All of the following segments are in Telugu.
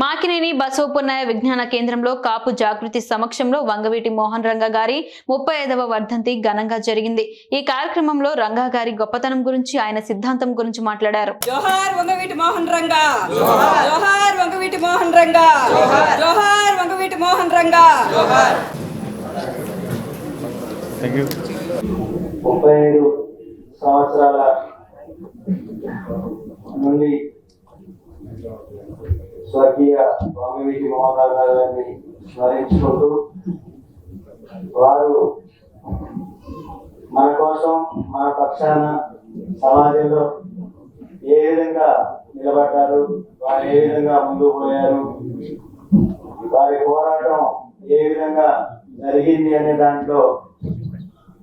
మాకినేని బసవపున్నయ విజ్ఞాన కేంద్రంలో కాపు జాగృతి సమక్షంలో వంగవీటి మోహన్ రంగ గారి ముప్పై ఐదవ వర్ధంతి ఘనంగా జరిగింది. ఈ కార్యక్రమంలో రంగా గారి గొప్పతనం గురించి ఆయన సిద్ధాంతం గురించి మాట్లాడారు. జోహార్ వంగవీటి మోహన్ రంగా. జోహార్ వంగవీటి మోహన్ రంగా. జోహార్ వంగవీటి మోహన్ రంగా. ముప్పై ఐదు సంవత్సరాల నుండి స్వర్గీయ స్వామివీటి మోహన్ గారిని స్మరించుకుంటూ వారు మన కోసం మన పక్షాన సమాజంలో ఏ విధంగా నిలబడ్డారు వారు ఏ విధంగా ముందుకు పోయారు వారి పోరాటం ఏ విధంగా జరిగింది అనే దాంట్లో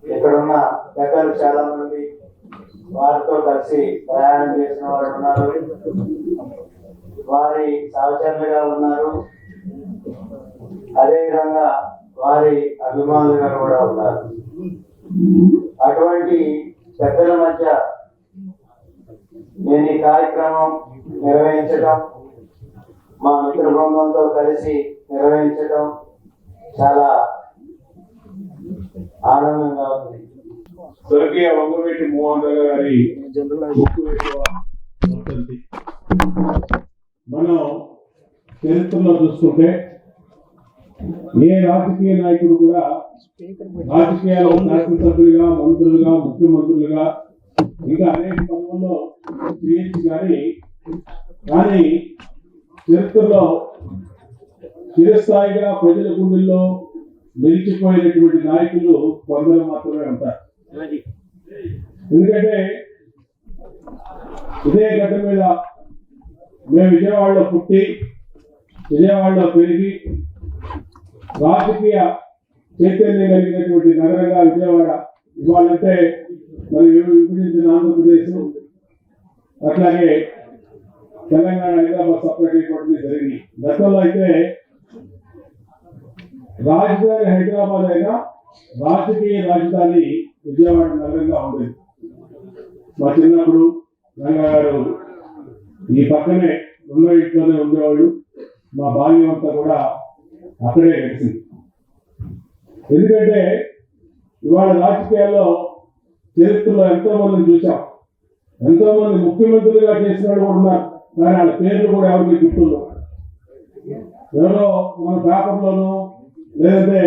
ఇక్కడున్న పెద్దలు చాలా మంది వారితో కలిసి ప్రయాణం చేసిన వారు ఉన్నారు. వారి సహచరులుగా ఉన్నారు. అదేవిధంగా వారి అభిమానులుగా కూడా ఉన్నారు. అటువంటి పెద్దల మధ్య నేను ఈ కార్యక్రమం నిర్వహించడం మా మిత్ర బృందంతో కలిసి నిర్వహించడం చాలా ఆనందంగా ఉంది. స్వర్గీయ వంగవేటి మోహన్ గారి జనరల్ చరిత్రలో చూసుకుంటే ఏ రాజకీయ నాయకుడు కూడా రాజకీయాల్లో శాసనసభ్యులుగా మంత్రులుగా ముఖ్యమంత్రులుగా ఇంకా అనేక పనుల్లో చేయొచ్చు కానీ కానీ చరిత్రలో చిరస్థాయిగా ప్రజల గుండెల్లో నిలిచిపోయినటువంటి నాయకులు కొందరు మాత్రమే ఉంటారు. ఎందుకంటే ఇదే గడ్డ మీద మేము విజయవాడలో పుట్టి విజయవాడలో పెరిగి రాజకీయ చైతన్యం కలిగినటువంటి నగరంగా విజయవాడ ఇవ్వాలంటే మరి విభజించిన ఆంధ్రప్రదేశ్ అట్లాగే తెలంగాణ హైదరాబాద్ సపరేట్ అయిపోవడం జరిగింది గతంలో అయితే రాజధాని హైదరాబాద్ అయినా రాజకీయ రాజధాని విజయవాడ నగరంగా ఉండేది. మా చిన్నప్పుడు రంగా గారు ఈ పక్కనే రెండో ఇంట్లోనే ఉండేవాళ్ళు మా బాల్యం అంతా కూడా అక్కడే గడిచింది. ఎందుకంటే ఇవాళ రాజకీయాల్లో చరిత్రలో ఎంతో మందిని చూసాం ఎంతో మంది ముఖ్యమంత్రులుగా చేసిన వాళ్ళు కూడా ఉన్నారు. కానీ వాళ్ళ పేర్లు కూడా ఎవరికి గుర్తుండవు. ఎవరో మన పేపర్లోనూ లేదంటే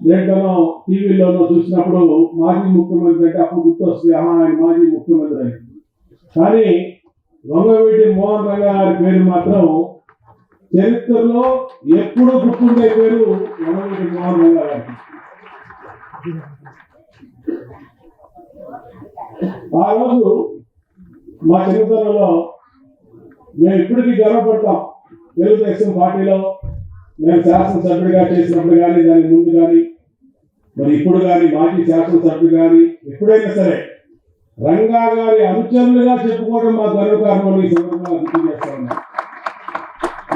దేంట్లోనో టీవీలోనో చూసినప్పుడు మాజీ ముఖ్యమంత్రి అంటే అప్పుడు గుర్తొస్తుంది ఆహా ఆయన మాజీ ముఖ్యమంత్రి అని. కానీ వంగవీటి మోహన్ రంగా గారి పేరు మాత్రం చరిత్రలో ఎప్పుడూ గుర్తుండే పేరు వంగవీటి మోహన్ రంగా ఆ రోజు మా చరిత్రలో మేము ఇప్పటికీ గర్వపడతాం. తెలుగుదేశం పార్టీలో నేను శాసనసభ్యుడిగా చేసినప్పుడు కానీ దాని ముందు కానీ మరి ఇప్పుడు కానీ మాజీ శాసనసభ్యుడు కానీ ఎప్పుడైనా సరే రంగా గారి అనుచరులుగా చెప్పుకోవడం మా గర్వకారణం ఈ సందర్భంగా గుర్తు చేస్తా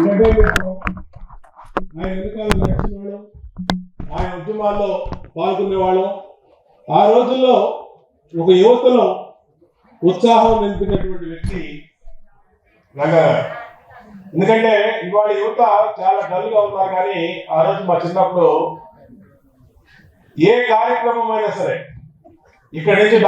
ఉన్నాం ఎందుకంటే నా ఎన్నికలు నడిచిన వాళ్ళం ఆయన ఉద్యమాల్లో పాల్గొనేవాళ్ళం. ఆ రోజుల్లో ఒక యువతలో ఉత్సాహం నింపినటువంటి వ్యక్తి రంగా ఎందుకంటే ఇవాళ యువత చాలా డల్గా ఉన్నారు కానీ ఆ రోజు మా చిన్నప్పుడు ఏ కార్యక్రమం అయినా సరే ఇక్కడి నుంచి